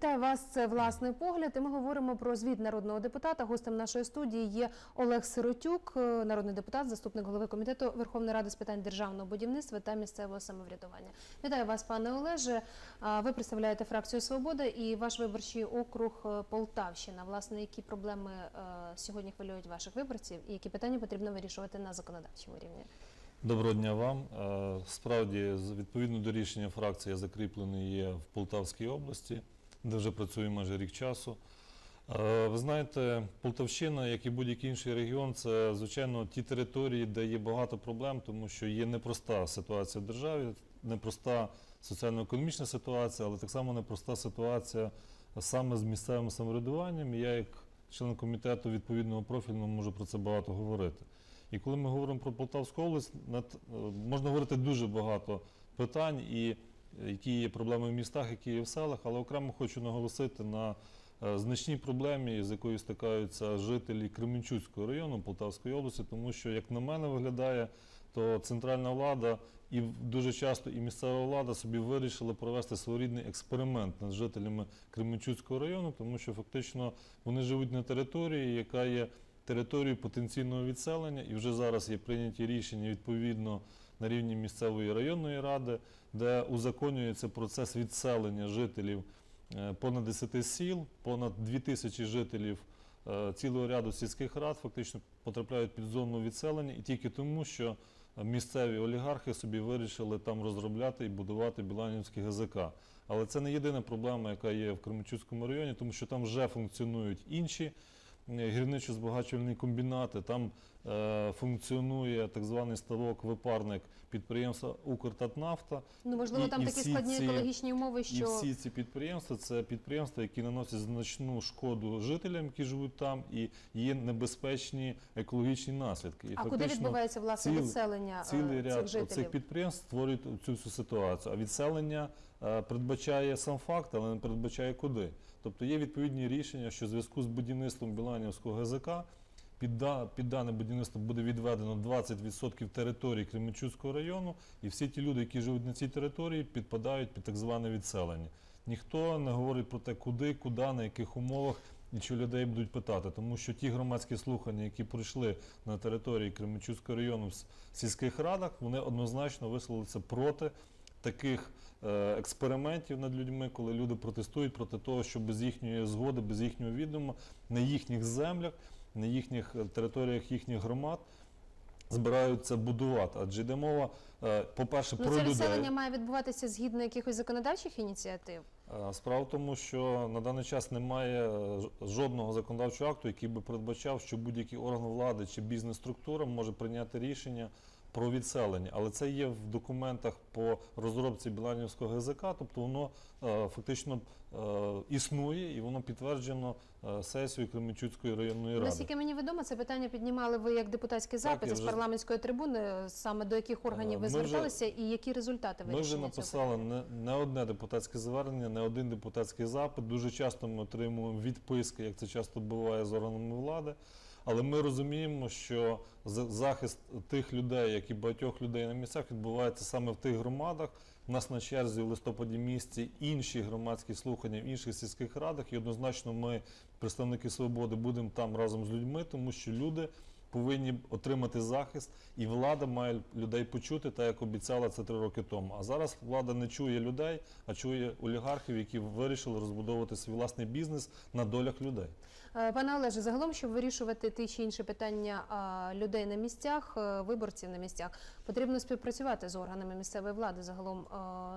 Вітаю вас. Це власний погляд. І ми говоримо про звіт народного депутата. Гостем нашої студії є Олег Сиротюк, е, народний депутат, заступник голови комітету Верховної ради з питань державного будівництва та місцевого самоврядування. Вітаю вас, пане Олеже. Ви представляєте фракцію Свобода і ваш виборчий округ е, Полтавщина. Власне, які проблеми е, сьогодні хвилюють ваших виборців, і які питання потрібно вирішувати на законодавчому рівні? Доброго дня вам. Справді, відповідно до рішення фракції, я закріплений є в Полтавській області, де вже працюю майже рік часу. Е, Ви знаєте, Полтавщина, як і будь-який інший регіон, це звичайно ті території, де є багато проблем, тому що є непроста ситуація в державі, непроста соціально-економічна ситуація, але так само непроста ситуація саме з місцевим самоврядуванням. Я, як член комітету відповідного профільного, можу про це багато говорити. І коли ми говоримо про Полтавську область, е, можна говорити дуже багато питань, і які є проблеми в містах, які є в селах, але окремо хочу наголосити на е, значній проблемі, з якою стикаються жителі Кременчуцького району Полтавської області, тому що, як на мене виглядає, то центральна влада і дуже часто і місцева влада собі вирішили провести своєрідний експеримент над жителями Кременчуцького району, тому що фактично вони живуть на території, яка є територію потенційного відселення, і вже зараз є прийняті рішення відповідно на рівні місцевої районної ради, де узаконюється процес відселення жителів е, понад 10 сіл, понад 2 тисячі жителів е, цілого ряду сільських рад фактично потрапляють під зону відселення, і тільки тому, що місцеві олігархи собі вирішили там розробляти і будувати Біланівський ГЗК. Але це не єдина проблема, яка є в Кременчуцькому районі, тому що там вже функціонують інші гірничо-збагачувальні комбінати. Там е, функціонує так званий ставок-випарник підприємства Укртатнафта. Ну можливо, І- там і такі всі складні ці- екологічні умови, І що всі ці підприємства це підприємства, які наносять значну шкоду жителям, які живуть там, і є небезпечні екологічні наслідки. І а куди відбувається власне ціл- відселення е, Цілий цих ряд жителів? цих підприємств створюють цю всю ситуацію. А відселення передбачає сам факт, але не передбачає куди. Тобто є відповідні рішення, що в зв'язку з будівництвом Біланівського ГЗК під, дане будівництво буде відведено 20% території Кременчуцького району, і всі ті люди, які живуть на цій території, підпадають під так зване відселення. Ніхто не говорить про те, куди, куди, на яких умовах і чи людей будуть питати, тому що ті громадські слухання, які пройшли на території Кременчуцького району в сільських радах, вони однозначно висловилися проти таких е, експериментів над людьми, коли люди протестують проти того, що без їхньої згоди, без їхнього відома на їхніх землях, на їхніх е, територіях їхніх громад збираються будувати. Адже йде мова, е, по-перше, Ну, про це людей. відселення має відбуватися згідно якихось законодавчих ініціатив. Справа в тому, що на даний час немає жодного законодавчого акту, який би передбачав, що будь-який орган влади чи бізнес-структура може прийняти рішення про відселення. Але це є в документах по розробці Біланівського ГЗК, тобто воно е, фактично е, існує і воно підтверджено е, сесією Кременчуцької районної ради. Наскільки мені відомо, це питання піднімали ви як депутатський запит з вже- парламентської трибуни. Саме до яких органів ви Ми вже- зверталися і які результати Ми вже написали не, не одне депутатське звернення, не один депутатський запит. Дуже часто ми отримуємо відписки, як це часто буває з органами влади. Але ми розуміємо, що за- захист тих людей, як і багатьох людей на місцях, відбувається саме в тих громадах. У нас на черзі в листопаді місяці інші громадські слухання в інших сільських радах. І однозначно ми, представники свободи, будемо там разом з людьми, тому що люди повинні отримати захист, і влада має людей почути, так як обіцяла це три роки тому. А зараз влада не чує людей, а чує олігархів, які вирішили розбудовувати свій власний бізнес на долях людей. Е, Пане Олеже, загалом, щоб вирішувати ті чи інші питання людей на місцях, е, виборців на місцях, потрібно співпрацювати з органами місцевої влади. Загалом,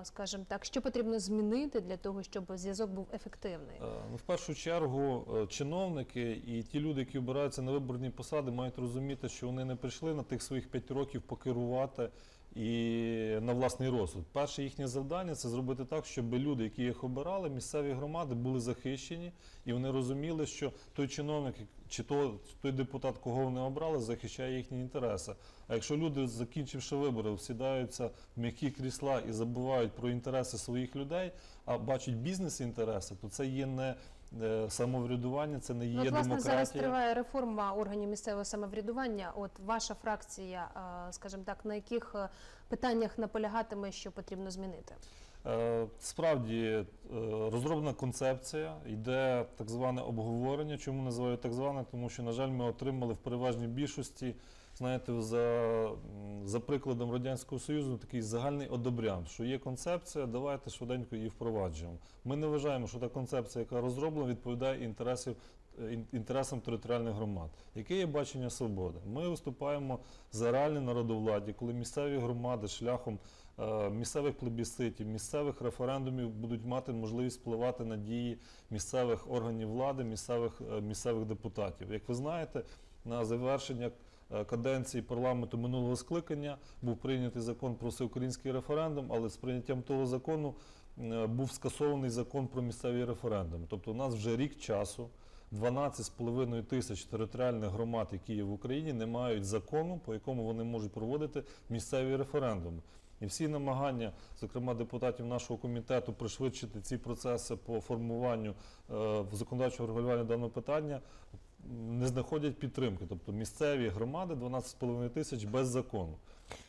е, скажімо так, що потрібно змінити для того, щоб зв'язок був ефективний. Ну, в першу чергу, чиновники і ті люди, які обираються на виборні посади, мають розуміти, що вони не прийшли на тих своїх 5 років покерувати і на власний розсуд. Перше їхнє завдання це зробити так, щоб люди, які їх обирали, місцеві громади були захищені, і вони розуміли, що той чиновник чи то, той депутат, кого вони обрали, захищає їхні інтереси. А якщо люди, закінчивши вибори, всідаються в м'які крісла і забувають про інтереси своїх людей, а бачать бізнес-інтереси, то це є не е, самоврядування, це не є Ну, от, власне, зараз триває реформа органів місцевого самоврядування. От ваша фракція, е, скажімо так, на яких е, питаннях наполягатиме, що потрібно змінити? Е, Справді е, розроблена концепція, йде так зване обговорення. Чому називаю так зване? Тому що, на жаль, ми отримали в переважній більшості, знаєте, за, за прикладом Радянського Союзу, такий загальний одобрян, що є концепція, давайте швиденько її впроваджуємо. Ми не вважаємо, що та концепція, яка розроблена, відповідає інтересів. е, Інтересам територіальних громад, яке є бачення свободи. Ми виступаємо за реальне народовладдя, коли місцеві громади шляхом місцевих плебісцитів, місцевих референдумів будуть мати можливість впливати на дії місцевих органів влади, місцевих, е, місцевих депутатів. Як ви знаєте, на завершення е, каденції парламенту минулого скликання був прийнятий закон про всеукраїнський референдум, але з прийняттям того закону е, був скасований закон про місцеві референдуми. Тобто у нас вже рік часу. 12,5 тисяч територіальних громад, які є в Україні, не мають закону, по якому вони можуть проводити місцеві референдуми. І всі намагання, зокрема депутатів нашого комітету, пришвидшити ці процеси по формуванню е, законодавчого регулювання даного питання не знаходять підтримки. Тобто місцеві громади 12,5 тисяч без закону.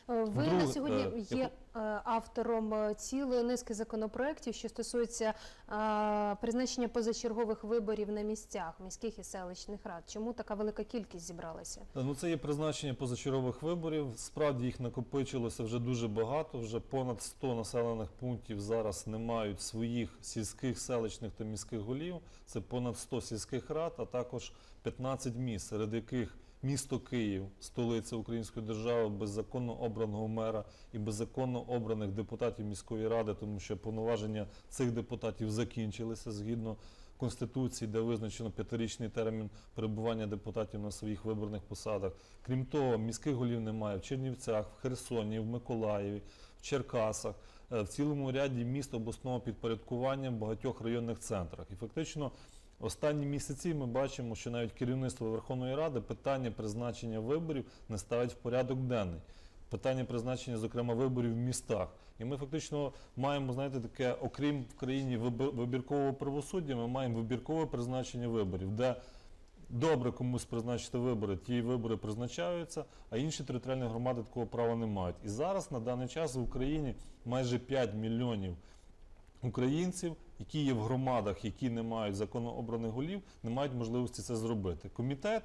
Е, Ви Друге, на сьогодні е, є е, автором цілої низки законопроєктів, що стосуються е, призначення позачергових виборів на місцях міських і селищних рад. Чому така велика кількість зібралася? Ну, це є призначення позачергових виборів. Справді їх накопичилося вже дуже багато. Вже понад 100 населених пунктів зараз не мають своїх сільських, селищних та міських голів. Це понад 100 сільських рад, а також 15 міст, серед яких місто Київ, столиця Української держави, без законно обраного мера і без законно обраних депутатів міської ради, тому що повноваження цих депутатів закінчилися згідно Конституції, де визначено п'ятирічний термін перебування депутатів на своїх виборних посадах. Крім того, міських голів немає в Чернівцях, в Херсоні, в Миколаєві, в Черкасах, е, в цілому ряді міст обласного підпорядкування в багатьох районних центрах. І фактично останні місяці ми бачимо, що навіть керівництво Верховної Ради питання призначення виборів не ставить в порядок денний. Питання призначення, зокрема, виборів в містах. І ми фактично маємо, знаєте, таке, окрім в країні вибіркового правосуддя, ми маємо вибіркове призначення виборів, де добре комусь призначити вибори, ті вибори призначаються, а інші територіальні громади такого права не мають. І зараз на даний час в Україні майже 5 мільйонів українців, які є в громадах, які не мають законно обраних голів, не мають можливості це зробити. Комітет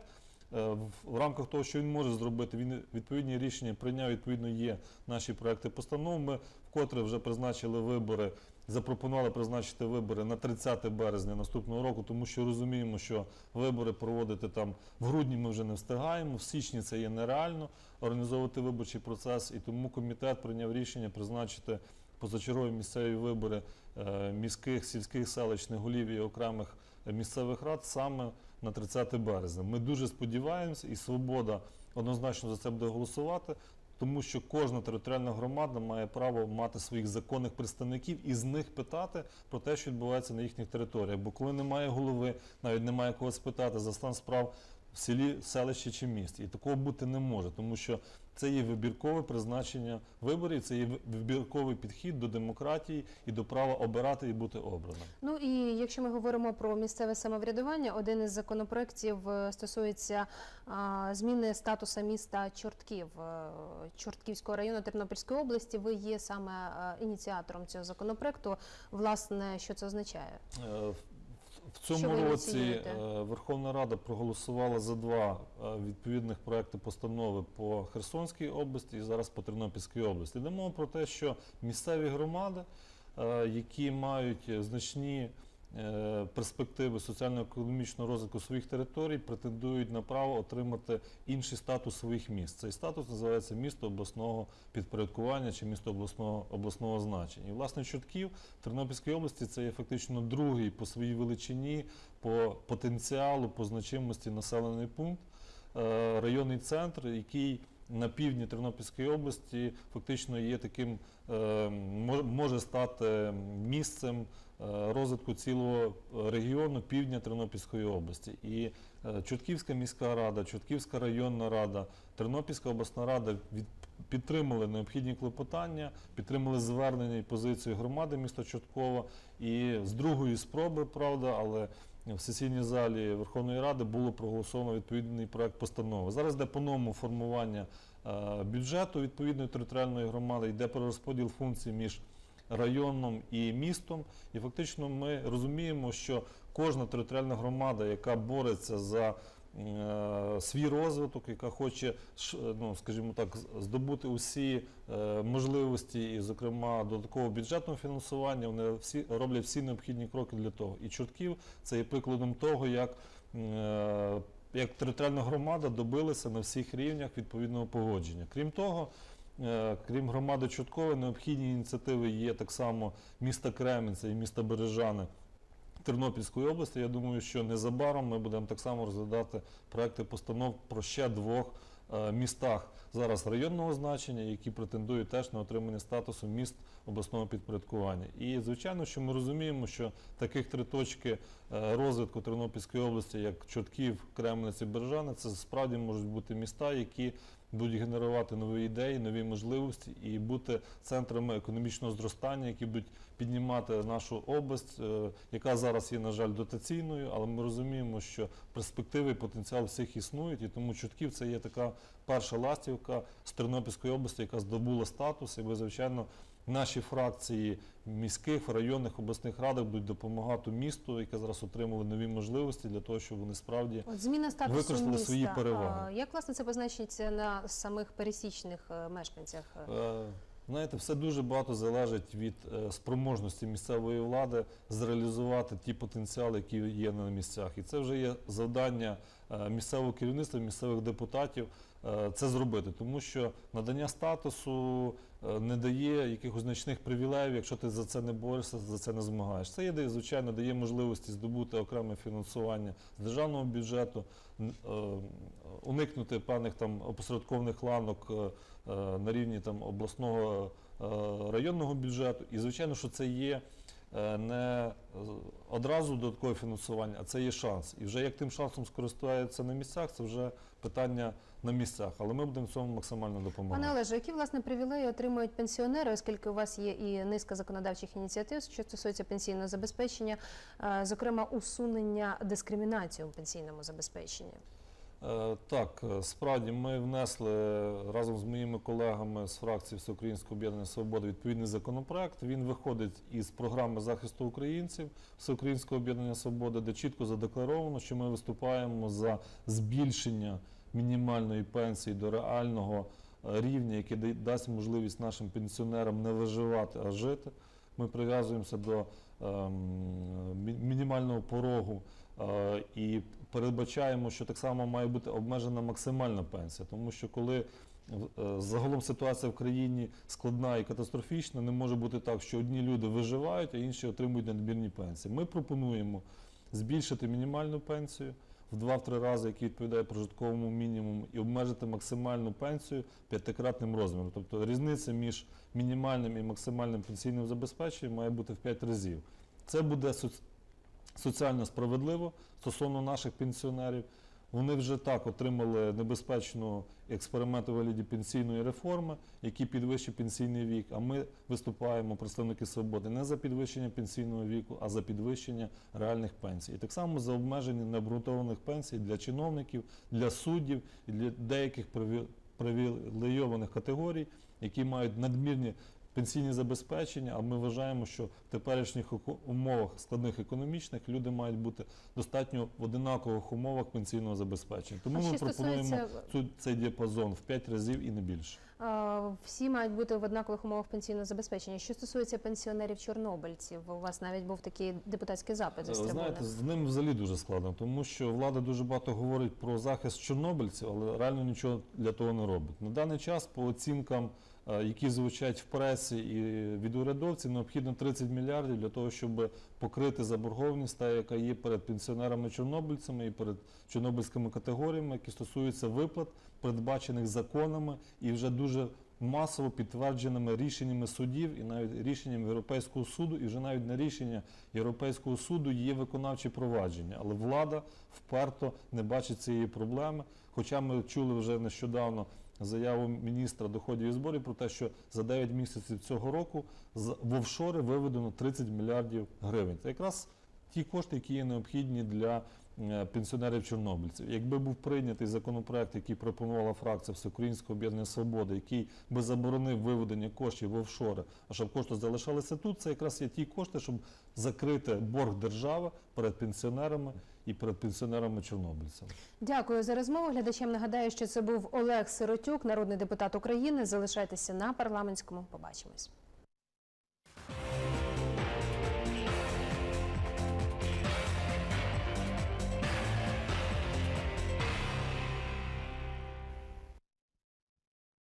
е, в рамках того, що він може зробити, він відповідні рішення прийняв. Відповідно, є наші проекти постанов. Ми вкотре вже призначили вибори. Запропонували призначити вибори на 30 березня наступного року, тому що розуміємо, що вибори проводити там в грудні ми вже не встигаємо. В січні це є нереально організовувати виборчий процес, і тому комітет прийняв рішення призначити позачергові місцеві вибори е, міських, сільських селищних голів і окремих місцевих рад саме на 30 березня. Ми дуже сподіваємося, і свобода однозначно за це буде голосувати. Тому що кожна територіальна громада має право мати своїх законних представників і з них питати про те, що відбувається на їхніх територіях. Бо коли немає голови, навіть немає кого спитати за стан справ в селі, селищі чи місті. І такого бути не може, тому що це є вибіркове призначення виборів, це є вибірковий підхід до демократії і до права обирати і бути обраним. Ну і якщо ми говоримо про місцеве самоврядування, один із законопроєктів е, стосується зміни статуса міста Чортків е, Чортківського району Тернопільської області. Ви є саме е, ініціатором цього законопроекту. Власне, що це означає? В- цьому ви році е, Верховна Рада проголосувала за два е, відповідних проекти постанови по Херсонській області і зараз по Тернопільській області. Йде мова про те, що місцеві громади, е, які мають значні перспективи соціально-економічного розвитку своїх територій, претендують на право отримати інший статус своїх міст. Цей статус називається місто обласного підпорядкування чи місто обласного обласного значення. І власне Чортків в Тернопільській області це є фактично другий по своїй величині, по потенціалу, по значимості населений пункт, е, районний центр, який на півдні Тернопільської області фактично є таким, е, може стати місцем е, розвитку цілого регіону півдня Тернопільської області. І е, Чортківська міська рада, Чортківська районна рада, Тернопільська обласна рада від підтримали необхідні клопотання, підтримали звернення і позицію громади міста Чорткова. І з другої спроби, правда, але в сесійній залі Верховної Ради було проголосовано відповідний проект постанови. Зараз йде по-новому формування е, бюджету відповідної територіальної громади, йде перерозподіл функцій між районом і містом. І фактично ми розуміємо, що кожна територіальна громада, яка бореться за е, свій розвиток, яка хоче, ну, скажімо так, здобути усі е, можливості, і, зокрема, додаткового бюджетного фінансування, вони всі роблять всі необхідні кроки для того. І Чортків це є прикладом того, як, е, як територіальна громада добилася на всіх рівнях відповідного погодження. Крім того, Крім громади Чорткове, необхідні ініціативи є так само міста Кременця і міста Бережани Тернопільської області. Я думаю, що незабаром ми будемо так само розглядати проекти постанов про ще двох е, містах зараз районного значення, які претендують теж на отримання статусу міст обласного підпорядкування. І звичайно, що ми розуміємо, що таких три точки е, розвитку Тернопільської області, як Чортків, Кременець і Бережани, це справді можуть бути міста, які будуть генерувати нові ідеї, нові можливості і бути центрами економічного зростання, які будуть піднімати нашу область, е, яка зараз є, на жаль, дотаційною, але ми розуміємо, що перспективи і потенціал всіх існують, і тому Чутків це є така перша ластівка з Тернопільської області, яка здобула статус, і ви, звичайно, наші фракції міських, районних, обласних радах будуть допомагати місту, яке зараз отримали нові можливості для того, щоб вони справді От зміна статусу Використали міста. свої переваги. А, Як власне це позначиться на самих пересічних е, мешканцях? Е, Знаєте, все дуже багато залежить від е, спроможності місцевої влади зреалізувати ті потенціали, які є на місцях. І це вже є завдання е, місцевого керівництва, місцевих депутатів е, це зробити, тому що надання статусу не дає якихось значних привілеїв, якщо ти за це не борешся, за це не змагаєш. Це є, звичайно, дає можливості здобути окреме фінансування з державного бюджету, уникнути певних там опосередкованих ланок на рівні там обласного е, районного бюджету. І звичайно, що це є е, не е, одразу додаткове фінансування, а це є шанс. І вже як тим шансом скористаються на місцях, це вже питання на місцях. Але ми будемо цьому максимально допомагати. Пане Олеже, які власне привілеї отримують пенсіонери, оскільки у вас є і низка законодавчих ініціатив, що стосується пенсійного забезпечення, е, зокрема усунення дискримінації у пенсійному забезпеченні? Е, Так, е, справді ми внесли разом з моїми колегами з фракції Всеукраїнського об'єднання Свобода відповідний законопроект. Він виходить із програми захисту українців Всеукраїнського об'єднання Свобода, де чітко задекларовано, що ми виступаємо за збільшення мінімальної пенсії до реального е, рівня, який да- дасть можливість нашим пенсіонерам не виживати, а жити. Ми прив'язуємося до ем, мінімального порогу і передбачаємо, що так само має бути обмежена максимальна пенсія, тому що коли е, загалом ситуація в країні складна і катастрофічна, не може бути так, що одні люди виживають, а інші отримують надмірні пенсії. Ми пропонуємо збільшити мінімальну пенсію в 2-3 рази, який відповідає прожитковому мінімуму, і обмежити максимальну пенсію п'ятикратним розміром. Тобто різниця між мінімальним і максимальним пенсійним забезпеченням має бути в 5 разів. Це буде соціально справедливо стосовно наших пенсіонерів. Вони вже так отримали небезпечну експеримент у вигляді пенсійної реформи, які підвищує пенсійний вік. А ми виступаємо, представники свободи, не за підвищення пенсійного віку, а за підвищення реальних пенсій. І так само за обмеження необґрунтованих пенсій для чиновників, для суддів і для деяких привілейованих категорій, які мають надмірні пенсійні забезпечення, а ми вважаємо, що в теперішніх умовах складних економічних люди мають бути достатньо в одинакових умовах пенсійного забезпечення. Тому А ми пропонуємо стосується цей діапазон в 5 разів і не більше. Е, Всі мають бути в однакових умовах пенсійного забезпечення. Що стосується пенсіонерів чорнобильців, у вас навіть був такий депутатський запит з Ви трибуни. знаєте, з ним взагалі дуже складно, тому що влада дуже багато говорить про захист чорнобильців, але реально нічого для того не робить. На даний час, по оцінкам, е, які звучать в пресі і від урядовців, необхідно 30 мільярдів для того, щоб покрити заборгованість, та яка є перед пенсіонерами-чорнобильцями і перед чорнобильськими категоріями, які стосуються виплат, передбачених законами і вже дуже масово підтвердженими рішеннями судів і навіть рішенням Європейського суду, і вже навіть на рішення Європейського суду є виконавчі провадження, але влада вперто не бачить цієї проблеми. Хоча ми чули вже нещодавно заяву міністра доходів і зборів про те, що за 9 місяців цього року в офшори виведено 30 мільярдів гривень. Це якраз ті кошти, які є необхідні для е, пенсіонерів чорнобильців. Якби був прийнятий законопроект, який пропонувала фракція Всеукраїнського об'єднання Свобода, який би заборонив виведення коштів в офшори, а щоб кошти залишалися тут, це якраз є ті кошти, щоб закрити борг держави перед пенсіонерами і перед пенсіонерами чорнобильцями. Дякую за розмову. Глядачам нагадаю, що це був Олег Сиротюк, народний депутат України. Залишайтеся на парламентському. Побачимось.